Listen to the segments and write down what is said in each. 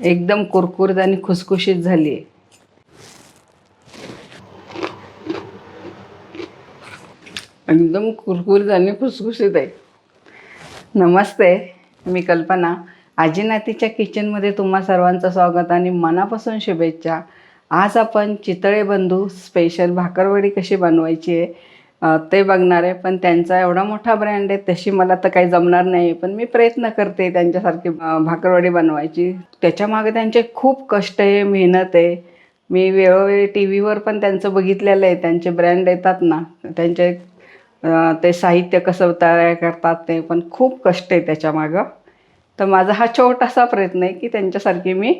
एकदम कुरकुरीत आणि खुसखुशीत झाली. आहे एकदम कुरकुरीत आणि खुसखुशीत आहे. नमस्ते मी कल्पना. आजी नातीच्या किचनमध्ये तुम्हा सर्वांचं स्वागत आणि मनापासून शुभेच्छा. आज आपण चितळे बंधू स्पेशल भाकरवडी कशी बनवायची आहे? ते बघणार आहे पण त्यांचा एवढा मोठा ब्रँड आहे तशी मला तर काही जमणार नाही. पण मी प्रयत्न करते त्यांच्यासारखी भाकरवडी बनवायची. त्याच्यामागे त्यांचे खूप कष्ट आहे मेहनत आहे. मी वेळोवेळी टी व्हीवर पण त्यांचं बघितलेलं आहे. त्यांचे ब्रँड येतात ना त्यांचे ते साहित्य कसं तयार करतात ते पण खूप कष्ट आहे त्याच्यामागं तर माझा हा छोटासा प्रयत्न आहे की त्यांच्यासारखी मी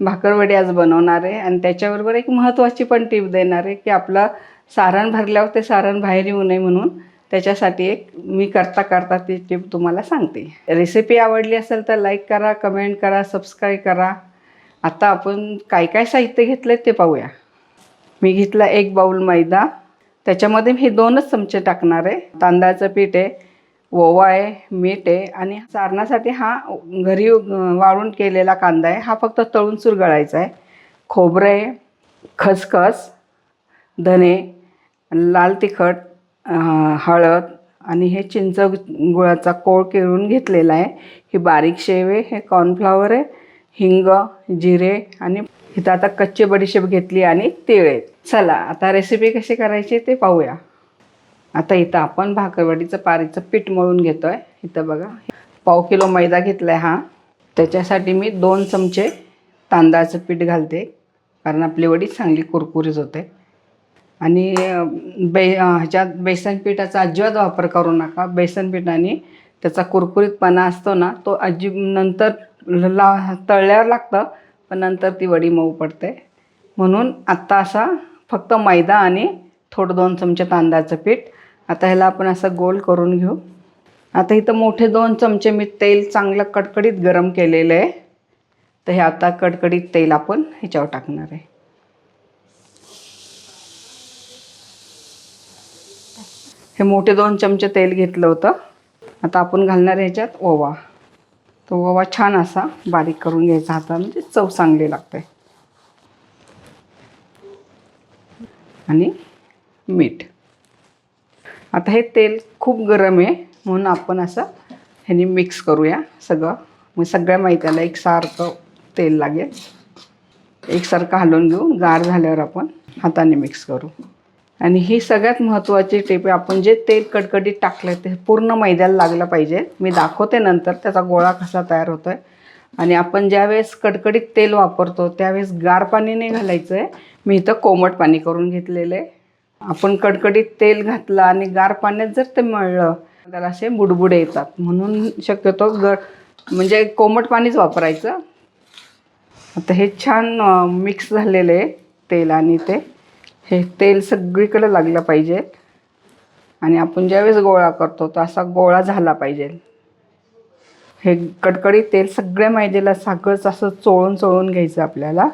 भाकरवडी आज बनवणार आहे. आणि त्याच्याबरोबर एक महत्त्वाची पण टीप देणार आहे की आपलं सारण भरल्यावर ते सारण बाहेर येऊ नये म्हणून त्याच्यासाठी एक मी करता करता ती टिप तुम्हाला सांगते. रेसिपी आवडली असेल तर लाईक करा कमेंट करा सबस्क्राईब करा. आता आपण काय काय साहित्य घेतलं ते पाहूया. मी घेतला एक बाऊल मैदा. त्याच्यामध्ये मी हे दोनच चमचे टाकणार आहे. तांदळाचं पीठ आहे ओवा आहे मीठ आहे आणि सारणासाठी हा घरी वाळून केलेला कांदा आहे. हा फक्त तळून सुरगळायचा आहे. खोबरं आहे खसखस धने लाल तिखट हळद आणि हे चिंच गुळाचा कोळ केळून घेतलेला आहे. ही बारीक शेव आहे हे कॉर्नफ्लॉवर आहे हिंग जिरे आणि इथं आता कच्चे बडीशेप घेतली आणि तीळ आहेत. चला आता रेसिपी कशी करायची ते पाहूया. आता इथं आपण भाकरवडीचं पारीचं पीठ मळून घेतो आहे इथं बघा पाव किलो मैदा घेतला आहे हा. त्याच्यासाठी मी दोन चमचे तांदळाचं पीठ घालते. कारण आपली वडी चांगली कुरकुरीत होते. आणि बे ह्याच्यात बेसन पिठाचा अजिबात वापर करू नका. बेसन पिठाने त्याचा कुरकुरीतपणा असतो ना तो अजिब नंतर ला तळल्यावर लागतं पण नंतर ती वडी मऊ पडते. म्हणून आत्ता असा फक्त मैदा आणि थोडं दोन चमचे तांदळाचं पीठ. आता ह्याला आपण असं गोल करून घेऊ. आता इथं मोठे दोन चमचे मी तेल चांगलं कडकडीत गरम केलेलं आहे. तर हे आता कडकडीत तेल आपण ह्याच्यावर टाकणार आहे. हे मोठे दोन चमचे तेल घेतलं होतं. आता आपण घालणार ह्याच्यात ओवा. तो ओवा छान असा बारीक करून घ्यायचा हाता म्हणजे चव चांगली लागते. आणि मीठ. आता हे तेल खूप गरम आहे म्हणून आपण असं ह्यानी मिक्स करूया सगळं. मग सगळ्या माहित्याला एकसारखं तेल लागेल. एकसारखं हलवून घेऊ गार झाल्यावर आपण हाताने मिक्स करू. आणि ही सगळ्यात महत्त्वाची टिप आहे. आपण जे तेल कडकडीत टाकलं ते पूर्ण मैद्याला लागलं पाहिजे. मी दाखवते नंतर त्याचा गोळा कसा तयार होतो आहे आणि आपण ज्यावेळेस कडकडीत तेल वापरतो त्यावेळेस गार पाणी नाही घालायचं आहे मी इथं कोमट पाणी करून घेतलेलं आहे. आपण कडकडीत तेल घातलं आणि गार पाण्यात जर ते मळलं त्याला असे बुडबुडे येतात. म्हणून शक्यतो ग म्हणजे कोमट पाणीच वापरायचं. आता हे छान मिक्स झालेलं आहे तेल आणि ते. हे तेल सगळीकडे लागलं पाहिजे. आणि आपण ज्यावेळेस गोळा करतो तर असा गोळा झाला पाहिजे. हे कडकडीत तेल सगळ्या मैद्याला साखरच असं चोळून चोळून घ्यायचं आपल्याला.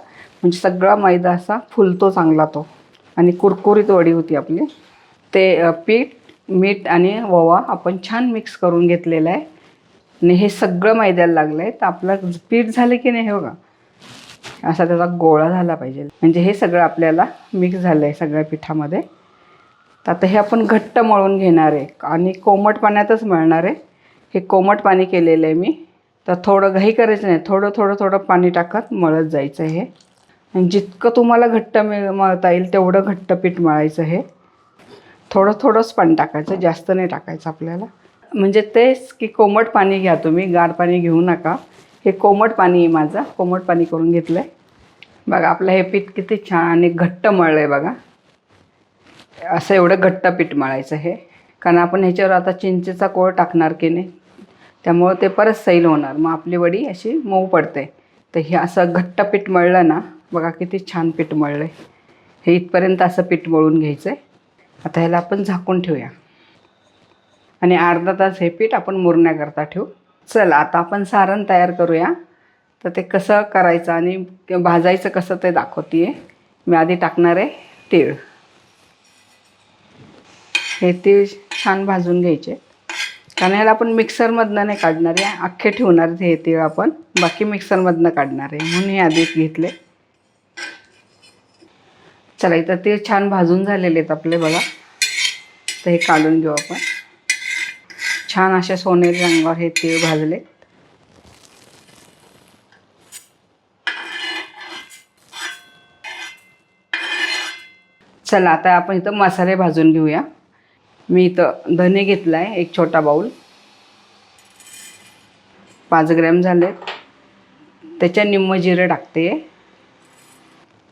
म्हणजे सगळा मैदा असा फुलतो चांगला तो. आणि कुरकुरीत वडी होती आपली. ते पीठ मीठ आणि ववा आपण छान मिक्स करून घेतलेला आहे. आणि हे सगळं मैद्याला लागलं आहे तर आपलं पीठ झालं की नाही हे बघा. असा त्याचा गोळा झाला पाहिजे. म्हणजे हे सगळं आपल्याला मिक्स झालं आहे सगळ्या पिठामध्ये. तर आता हे आपण घट्ट मळून घेणार आहे. आणि कोमट पाण्यातच मळणार आहे. हे कोमट पाणी केलेलं आहे मी. तर थोडं घाई करायचं नाही. थोडं थोडं थोडं पाणी टाकत मळत जायचं हे. आणि जितकं तुम्हाला घट्ट मिळ मळता येईल तेवढं घट्ट पीठ मळायचं हे. थोडं थोडंच पाणी टाकायचं. जास्त नाही टाकायचं आपल्याला. म्हणजे तेच की कोमट पाणी घ्या तुम्ही. गार पाणी घेऊ नका. हे कोमट पाणी आहे माझं. कोमट पाणी करून घेतलं आहे बघा आपलं हे पीठ किती छान आणि घट्ट मळलं आहे बघा. असं एवढं घट्ट पीठ मळायचं हे. कारण आपण ह्याच्यावर आता चिंचेचा कोळ टाकणार की नाही त्यामुळं ते परत सैल होणार. मग आपली वडी अशी मऊ पडते. तर हे असं घट्ट पीठ मळलं ना बघा किती छान पीठ मळलं आहे हे इथपर्यंत असं पीठ मळून घ्यायचं आहे आता ह्याला आपण झाकून ठेवूया. आणि अर्धा तास हे पीठ आपण मुरण्याकरता ठेवू. चला आता आपण सारण तयार करूया. तर ते कसं करायचं आणि भाजायचं कसं ते दाखवते आहे मी आधी टाकणार आहे तीळ. हे तीळ छान भाजून घ्यायचे. कारण ह्याला आपण मिक्सरमधनं नाही काढणार आहे अख्खे ठेवणार आहेत हे तीळ आपण. बाकी मिक्सरमधनं काढणार आहे म्हणून हे आधीच घेतले. चला इथं तीळ छान भाजून झालेले आहेत आपले बघा. तर हे काढून घेऊ आपण. छान अशा सोनेरी रंगावर हे तीळ भाजले. चला आता आपण इथं मसाले भाजून घेऊया. मी इथं धने घेतला आहे एक छोटा बाऊल पाच ग्रॅम झाले त्याच्या निम्म जिरं टाकते.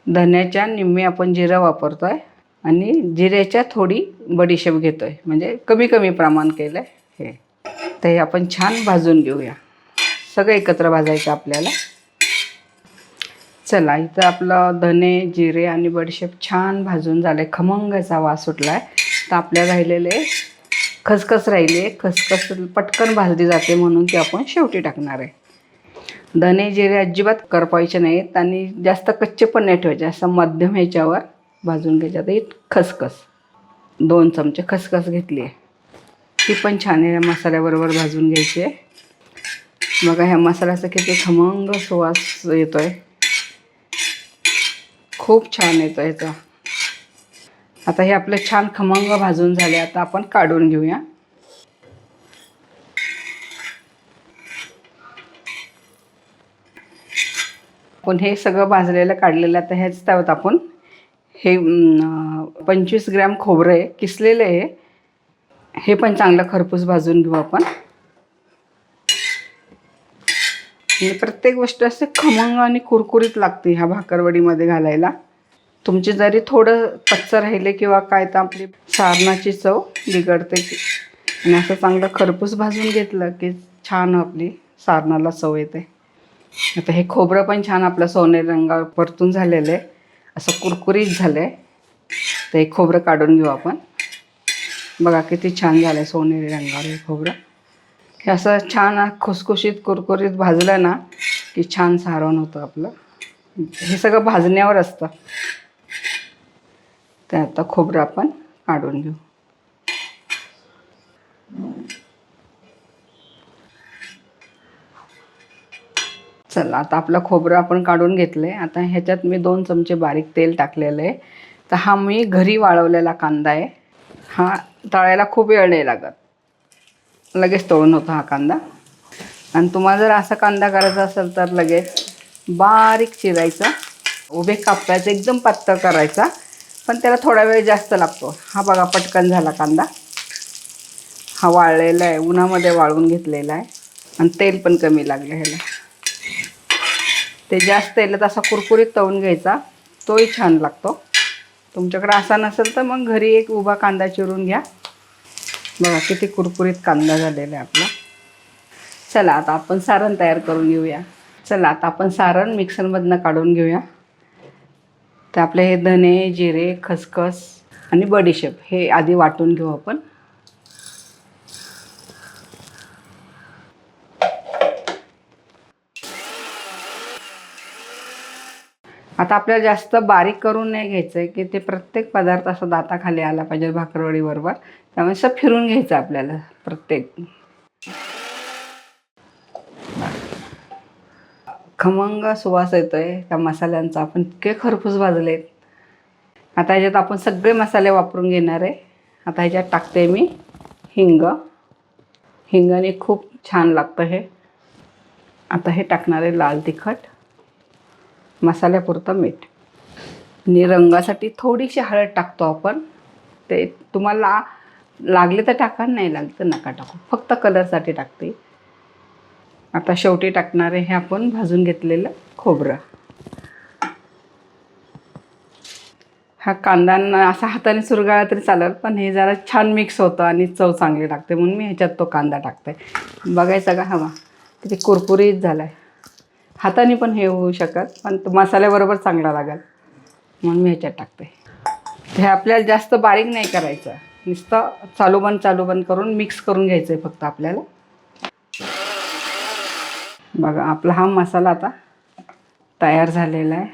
धन्याच्या निम्मे आपण जिरं वापरतो आहे आणि जिऱ्याच्या थोडी बडीशेप घेतो आहे म्हणजे कमी कमी प्रमाण केलं आहे हे. तर हे आपण छान भाजून घेऊया. सगळं एकत्र भाजायचं आपल्याला. चला इथं आपलं धने जिरे आणि बडीशेप छान भाजून झाले खमंगाचा वास सुटला आहे तर आपल्या राहिलेले खसखस राहिले. खसखस पटकन भाजली जाते म्हणून ती आपण शेवटी टाकणार आहे. धने जिरे अजिबात करपायचे नाहीत आणि जास्त कच्चे पण नाही ठेवायचे. असं मध्यम ह्याच्यावर भाजून घ्यायच्या तर खसखस. दोन चमचे खसखस घेतली आहे. ती पण छान आहे मसाल्याबरोबर भाजून घ्यायची आहे. बघा ह्या मसाल्याचा किती खमंग सुवास येतो आहे खूप छान येतो याचा आता हे आपलं छान खमंग भाजून झाले आता आपण काढून घेऊया. आपण हे सगळं भाजलेलं काढलेलं आता ह्याच त्यात आपण हे पंचवीस ग्रॅम खोबरं आहे किसलेलं आहे. हे पण चांगलं खरपूस भाजून घेऊ आपण. म्हणजे प्रत्येक गोष्ट असे खमंग आणि कुरकुरीत लागते ह्या भाकरवडीमध्ये घालायला. तुमचे जरी थोडं कच्चं राहिले किंवा काय तर आपली सारणाची चव बिघडते आणि असं चांगलं खरपूस भाजून घेतलं की छान आपली सारणाला चव येते. आता हे खोबरं पण छान आपलं सोनेरी रंगावर परतून झालेलं आहे. असं कुरकुरीत झालं आहे तर हे खोबरं काढून घेऊ आपण. बघा किती छान झालं आहे सोनेरी रंगावर हे खोबरं. हे असं छान खुसखुशीत कुरकुरीत भाजलं ना की छान सारण होतं आपलं. हे सगळं भाजण्यावर असतं. ते आता खोबरं आपण काढून घेऊ. चला आता आपलं खोबरं आपण काढून घेतलं आहे आता ह्याच्यात मी दोन चमचे बारीक तेल टाकलेलं आहे. तर हा मी घरी वाळवलेला कांदा आहे. हा तळायला खूप वेळ नाही लागत. लगेच तळून होतो हा कांदा. आणि तुम्हाला जर असा कांदा करायचा असेल तर लगेच बारीक चिरायचा. उभे कापायचं एकदम पातळ करायचा. पण त्याला थोडा वेळ जास्त लागतो. हा बघा पटकन झाला कांदा. हा वाळलेला आहे. उन्हामध्ये वाळवून घेतलेला आहे. आणि तेल पण कमी लागलं ह्याला. ते जास्त तेलात असा कुरकुरीत तळून घ्यायचा. तोही छान लागतो. तुमच्याकडे असा नसेल तर मग घरी एक उभा कांदा चिरून घ्या. बघा किती कुरकुरीत कांदा झालेला आहे आपला. चला आता आपण सारण तयार करून घेऊया. चला आता आपण सारण मिक्सरमधनं काढून घेऊया. तर आपले हे धने जिरे खसखस आणि बडीशेप हे आधी वाटून घेऊ आपण. आता आपल्याला जास्त बारीक करून नाही घ्यायचं आहे की ते प्रत्येक पदार्थ असं दाताखाली आला पाहिजे भाकरवडीबरोबर. त्यामुळे असं फिरून घ्यायचं आपल्याला प्रत्येक. खमंग सुवास येतो आहे त्या मसाल्यांचा आपण इतके खरपूस भाजले आता ह्याच्यात आपण सगळे मसाले वापरून घेणार आहे. आता ह्याच्यात टाकते मी हिंग. हिंगाने खूप छान लागतं हे. आता हे टाकणार आहे लाल तिखट. मसाल्यापुरतं मीठ. आणि रंगासाठी थोडीशी हळद टाकतो आपण. ते तुम्हाला लागले तर टाका नाही लागले तर नका टाकू. फक्त कलरसाठी टाकते. आता शेवटी टाकणारे हे आपण भाजून घेतलेलं खोबरं. हा कांदा असा हाताने सुरगाळा तरी चालेल पण हे जरा छान मिक्स होतं आणि चव चांगली लागते म्हणून मी ह्याच्यात तो कांदा टाकते. बघायचा का? हवा. किती कुरकुरीत झाला आहे हाताने पण हे होऊ शकत पण तो मसाल्याबरोबर चांगला लागेल. म्हणून मी ह्याच्यात टाकते. हे आपल्याला जास्त बारीक नाही करायचं. नुसतं चालू बंद चालू बंद करून मिक्स करून घ्यायचं आहे फक्त आपल्याला. बघा आपला हा मसाला आता तयार झालेला आहे.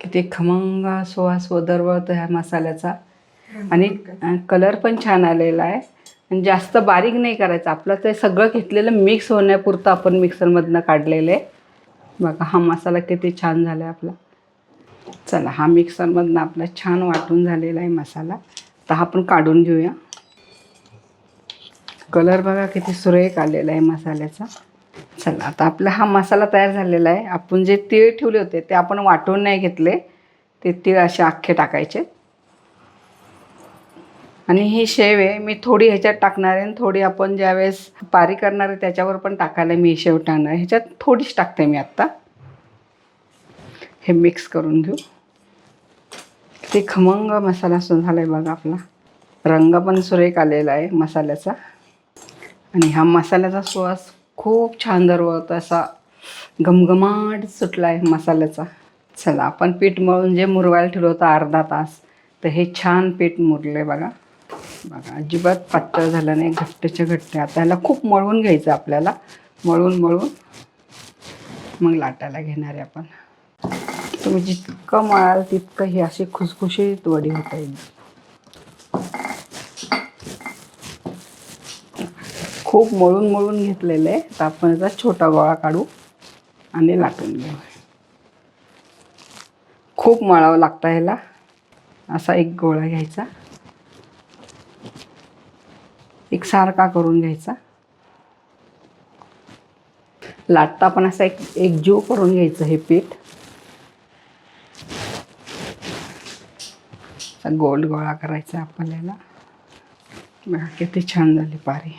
किती खमंग सुवास दरवळतो ह्या मसाल्याचा. आणि कलर पण छान आलेला आहे. आणि जास्त बारीक नाही करायचं. आपलं ते सगळं घेतलेलं मिक्स होण्यापुरतं आपण मिक्सरमधनं काढलेलं आहे. बघा हा मसाला किती छान झाला आहे आपला. चला हा मिक्सरमधनं आपला छान वाटून झालेला आहे मसाला. तर हा आपण काढून घेऊया. कलर बघा किती सुरेख आलेला आहे मसाल्याचा. चला आता आपला हा मसाला तयार झालेला आहे. आपण जे तीळ ठेवले होते ते आपण वाटून नाही घेतले. ते तीळ असे अख्खे टाकायचे. आणि ही शेव आहे मी थोडी ह्याच्यात टाकणार आहे आणि थोडी आपण ज्यावेळेस पारी करणार आहे त्याच्यावर पण टाकायला मी शेव टाकणार आहे. ह्याच्यात थोडीच टाकते मी आत्ता. हे मिक्स करून घेऊ. ते खमंग मसाला सुरू झाला आहे बघा आपला. रंग पण सुरेख आलेला आहे मसाल्याचा. आणि हा मसाल्याचा सुवास खूप छान दरवळतो असा घमघमाट सुटला आहे मसाल्याचा. चला आपण पीठ मळून जे मुरवायला ठेवलं होतं अर्धा तास तर हे छान पीठ मुरलं आहे बघा. बघा अजिबात पातळ झालं नाही घट्टच्या घट्ट. आता ह्याला खूप मळून घ्यायचं आपल्याला. मळून मळून. मग लाटायला घेणार आहे आपण. तुम्ही जितकं मळाल तितकं ही अशी खुसखुशीत वडी होता. येईल खूप मळून मळून घेतलेलं आहे. तर आपण याचा छोटा गोळा काढू आणि लाटून घेऊ. खूप मळावं लागतं ह्याला. असा एक गोळा घ्यायचा. एक सारखा करून घ्यायचा. लाटता पण असा एक एक जीव करून घ्यायचं हे पीठ. गोल गोळा करायचा आपल्याला. बघा किती छान झाली पारी.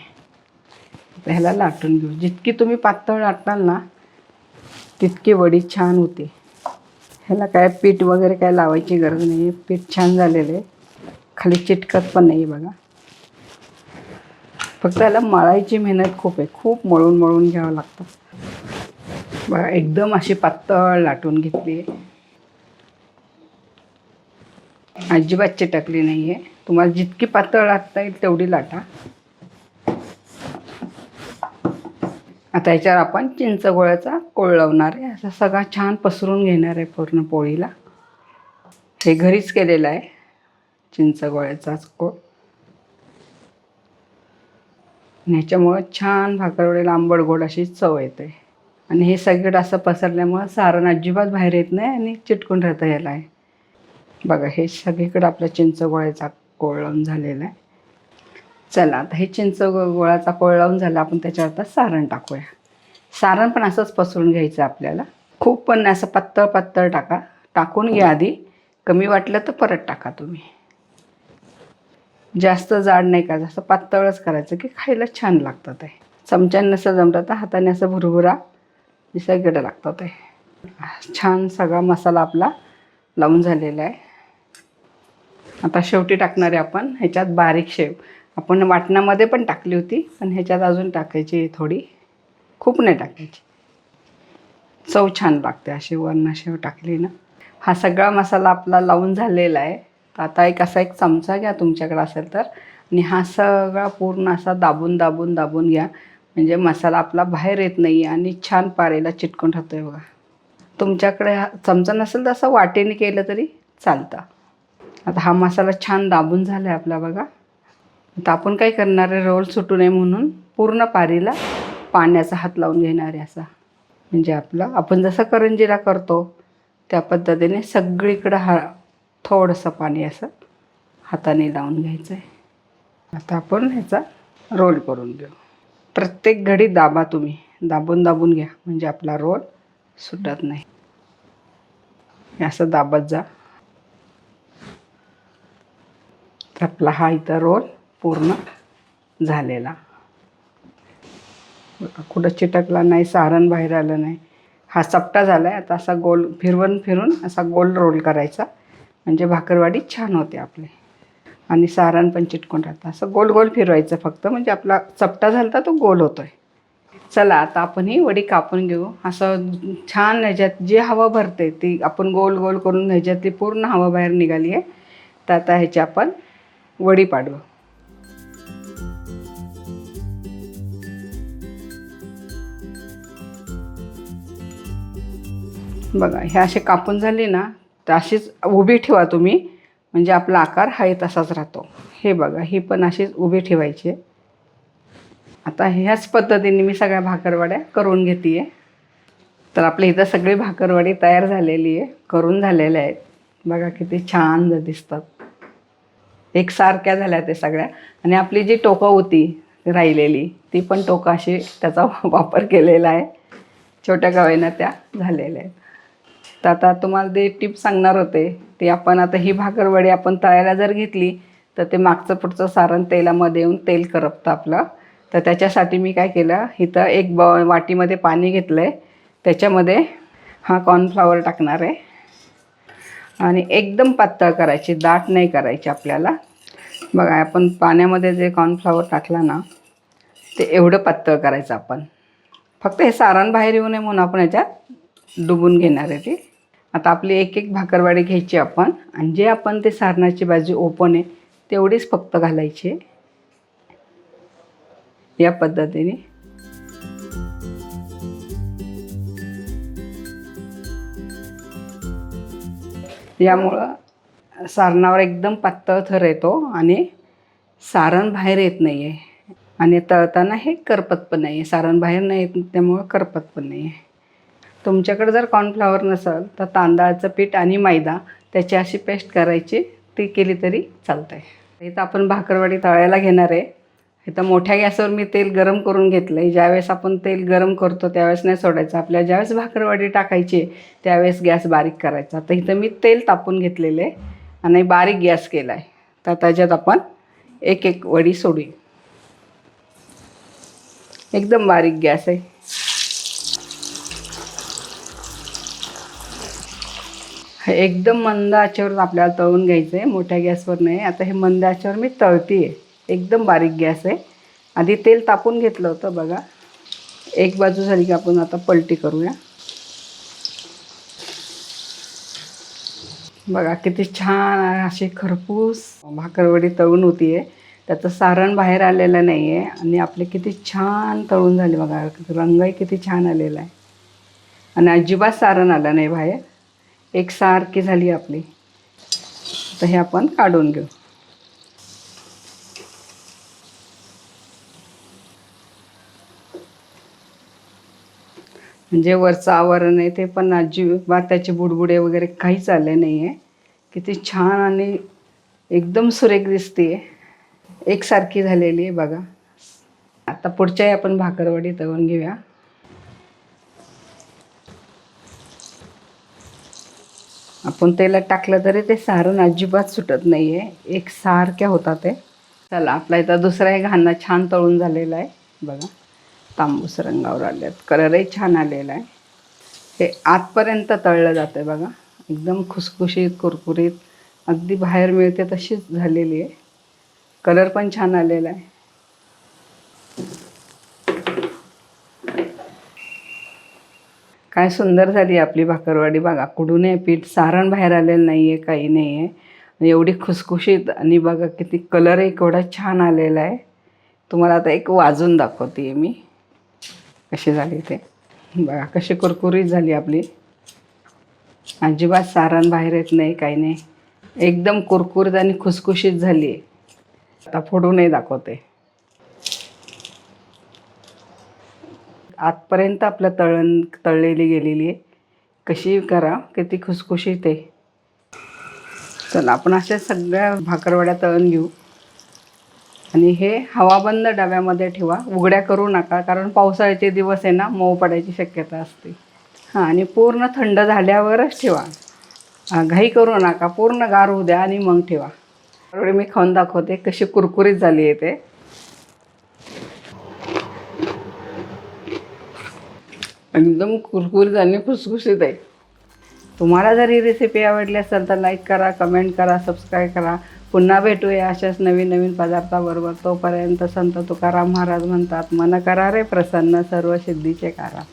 आता ह्याला लाटून घेऊ. जितकी तुम्ही पातळ लाटाल ना तितकी वडी छान होते. ह्याला काय पीठ वगैरे काय लावायची गरज नाही पीठ छान झालेलं आहे. खाली चिटकत पण नाही बघा. फक्त याला मळायची मेहनत खूप आहे. खूप मळून मळून घ्यावं लागतं. बघा एकदम अशी पातळ लाटून घेतली आहे. अजिबात चिटकली नाही आहे तुम्हाला जितकी पातळ लाटता येईल तेवढी लाटा. आता याच्यावर आपण चिंच गोळ्याचा कोळ लावणार आहे. असा सगळा छान पसरून घेणार आहे पूर्ण पोळीला. हे घरीच केलेलं आहे. चिंच गोळ्याचाच कोळ. आणि ह्याच्यामुळं छान भाकरवडीला आंबट गोड अशी चव येते. आणि हे सगळं असं पसरल्यामुळं सारण अजिबात बाहेर येत नाही आणि चिटकून राहतं याला आहे बघा हे सगळीकडं आपल्या चिंच गोळ्याचा कोळ लावून झालेला आहे. चला आता हे चिंच गो- गोळाचा कोळ लावून झाला आपण त्याच्यावर आता सारण टाकूया. सारण पण असंच पसरून घ्यायचं आपल्याला. खूप पण असं पातळ पातळ टाका. टाकून घ्या आधी. कमी वाटलं तर परत टाका तुम्ही. जास्त जाड नाही करायचं असं पातळच करायचं की खायला छान लागतं ते. चमच्याने असं जमतं तर हाताने असं भुरभुरा सगळं लागतं ते. छान सगळा मसाला आपला लावून झालेला आहे. आता शेवटी टाकणार आहे आपण ह्याच्यात बारीक शेव. आपण वाटणामध्ये पण टाकली होती पण ह्याच्यात अजून टाकायची थोडी. खूप नाही टाकायची. चव छान लागते अशी वर्ण शेव टाकली ना. हा सगळा मसाला आपला लावून झालेला आहे. तर आता एक असा एक चमचा घ्या तुमच्याकडे असेल तर. आणि हा सगळा पूर्ण असा दाबून दाबून दाबून घ्या. म्हणजे मसाला आपला बाहेर येत नाही आणि छान पारेला चिटकून राहतो आहे बघा. तुमच्याकडे हा चमचा नसेल तर असं वाटेने केलं तरी चालतं. आता हा मसाला छान दाबून झाला आहे आपला बघा. आता आपण काय करणार आहे? रोल सुटू नये म्हणून पूर्ण पारीला पाण्याचा हात लावून घेणार आहे असा. म्हणजे आपला आपण जसं करंजीला करतो त्या पद्धतीने सगळीकडं हा थोडंसं पाणी असं हाताने लावून घ्यायचं आहे आता आपण ह्याचा रोल करून घेऊ. प्रत्येक घडी दाबा तुम्ही. दाबून दाबून घ्या. म्हणजे आपला रोल सुटत नाही. हे असं दाबत जा. तर आपला हा इथं रोल पूर्ण झालेला. कुठं चिटकला नाही सारण बाहेर आलं नाही. हा चपटा झाला आहे आता असा गोल फिरवून फिरून असा गोल रोल करायचा. म्हणजे भाकरवाडी छान होते आपले. आणि सारण पण चिटकून राहतं. असं गोल गोल फिरवायचं फक्त. म्हणजे आपला चपटा झाला तर तो गोल होतो आहे चला आता आपण ही वडी कापून घेऊ. असं छान ह्याच्यात जी हवा भरते ती आपण गोल गोल करून ह्याच्यातली पूर्ण हवा बाहेर निघाली आहे. तर आता ह्याची आपण वडी पाडू. बघा हे असे कापून झाले ना तर अशीच उभी ठेवा तुम्ही. म्हणजे आपला आकार हा तसाच राहतो. हे बघा ही पण अशीच उभी ठेवायची आता ह्याच पद्धतीने मी सगळ्या भाकरवाड्या करून घेते आहे तर आपल्या इथं सगळी भाकरवाडी तयार झालेली आहे करून झालेल्या आहेत. बघा किती छान दिसतात. एकसारख्या झाल्या ते सगळ्या. आणि आपली जी टोकं होती राहिलेली ती पण टोकाशी अशी त्याचा वापर केलेला आहे. छोट्या गावांना त्या झालेल्या आहेत. तर आता तुम्हाला ते टिप सांगणार होते ते आपण आता ही भाकरवडी आपण तळायला जर घेतली तर ते मागचं पुढचं सारण तेलामध्ये येऊन तेल करपतं आपलं. तर त्याच्यासाठी मी काय केलं इथं एक ब वाटीमध्ये पाणी घेतलं आहे त्याच्यामध्ये हा कॉर्नफ्लावर टाकणार आहे. आणि एकदम पातळ करायची दाट नाही करायची आपल्याला. बघा आपण पाण्यामध्ये जे कॉर्नफ्लावर टाकला ना ते एवढं पातळ करायचं आपण. फक्त हे सारण बाहेर येऊ नये म्हणून आपण याच्यात डुबून घेणार आहे ते. आता आपली एक एक भाकरवाडी घ्यायची आपण आणि जे आपण ते सारणाची बाजू ओपन आहे तेवढीच फक्त घालायची या पद्धतीने. यामुळं सारणावर एकदम पातळ थर येतो आणि सारण बाहेर येत नाही आहे आणि तळताना हे करपत पण नाही आहे सारण बाहेर नाही येत त्यामुळं करपत पण नाही आहे तुमच्याकडे जर कॉर्नफ्लॉवर नसेल तर तांदळाचं पीठ आणि मैदा त्याची अशी पेस्ट करायची ती केली तरी चालतं आहे इथं आपण भाकरवाडी तळायला घेणार आहे. इथं मोठ्या गॅसवर मी तेल गरम करून घेतलं आहे ज्यावेळेस आपण तेल गरम करतो त्यावेळेस नाही सोडायचं. आपल्या ज्यावेळेस भाकरवाडी टाकायची त्यावेळेस गॅस बारीक करायचा. तर इथं मी तेल तापून घेतलेलं आहे आणि बारीक गॅस केला आहे तर त्याच्यात आपण एक एक वडी सोडू एकदम बारीक गॅस आहे. एकदम मंद आचेवर आपल्याला तळून घ्यायचं आहे मोठ्या गॅसवर नाही. आता हे मंद आचेवर मी तळते आहे एकदम बारीक गॅस आहे. आधी तेल तापून घेतलं होतं बघा. एक बाजू झाली की आपण आता पलटी करूया. बघा किती छान अशी खरपूस भाकरवडी तळून होती आहे त्याचं सारण बाहेर आलेलं नाही आहे आणि आपले किती छान तळून झाले बघा. रंगही किती छान आलेला आहे. आणि अजिबात सारण आलं नाही बाहेर. एकसारखी झाली आपली. तर हे आपण काढून घेऊ. म्हणजे वरचं आवरण आहे ते पण अजिबात त्याचे बुडबुडे वगैरे काहीच आले नाही आहे किती छान आणि एकदम सुरेख दिसते एकसारखी झालेली आहे बघा. आता पुढच्याही आपण भाकरवडी तळून घेऊया. आपण तेलात टाकलं तरी ते सारण अजिबात सुटत नाही आहे एक सारख्या होतात ते. चला आपला इथं दुसरा एक घाणा छान तळून झालेला आहे. बघा तांबूस रंगावर आले कलरही छान आलेला आहे. हे आतपर्यंत तळलं जातं आहे बघा. एकदम खुसखुशीत कुरकुरीत. अगदी बाहेर मिळते तशीच झालेली आहे. कलर पण छान आलेला आहे. काय सुंदर झाली आपली भाकरवाडी. बघा कुठून आहे पीठ सारण बाहेर आलेलं नाही आहे काही नाही आहे एवढी खुसखुशीत आणि बघा किती कलरही केवढा छान आलेला आहे. तुम्हाला आता एक वाजून दाखवते आहे मी. कशी झाली ते. बघा कशी कुरकुरीत झाली आपली. अजिबात सारण बाहेर येत नाही काही नाही. एकदम कुरकुरीत आणि खुसखुशीत झाली आहे आता फोडूनही दाखवते. आतपर्यंत आपलं तळण तळलेली गेलेली आहे. कशी करा किती खुसखुशीत आहे. चला आपण अशा सगळ्या भाकरवड्या तळून घेऊ. आणि हे हवाबंद डब्यामध्ये ठेवा. उघड्या करू नका कारण पावसाळ्याचे दिवस आहे ना मऊ पडायची शक्यता असते. हां आणि पूर्ण थंड झाल्यावरच ठेवा. घाई करू नका पूर्ण गार होऊ द्या आणि मग ठेवा. एवढे मी खाऊन दाखवते कशी कुरकुरीत झाली आहे ते. एकदम कुरकुरीत आणि खुसखुशीत आहे. तुम्हाला जर ही रेसिपी आवडली असेल तर लाईक करा कमेंट करा सबस्क्राईब करा. पुन्हा भेटूया अशाच नवीन नवीन पदार्थाबरोबर. तोपर्यंत संत तुकाराम महाराज म्हणतात मन करा रे प्रसन्न सर्व सिद्धीचे करा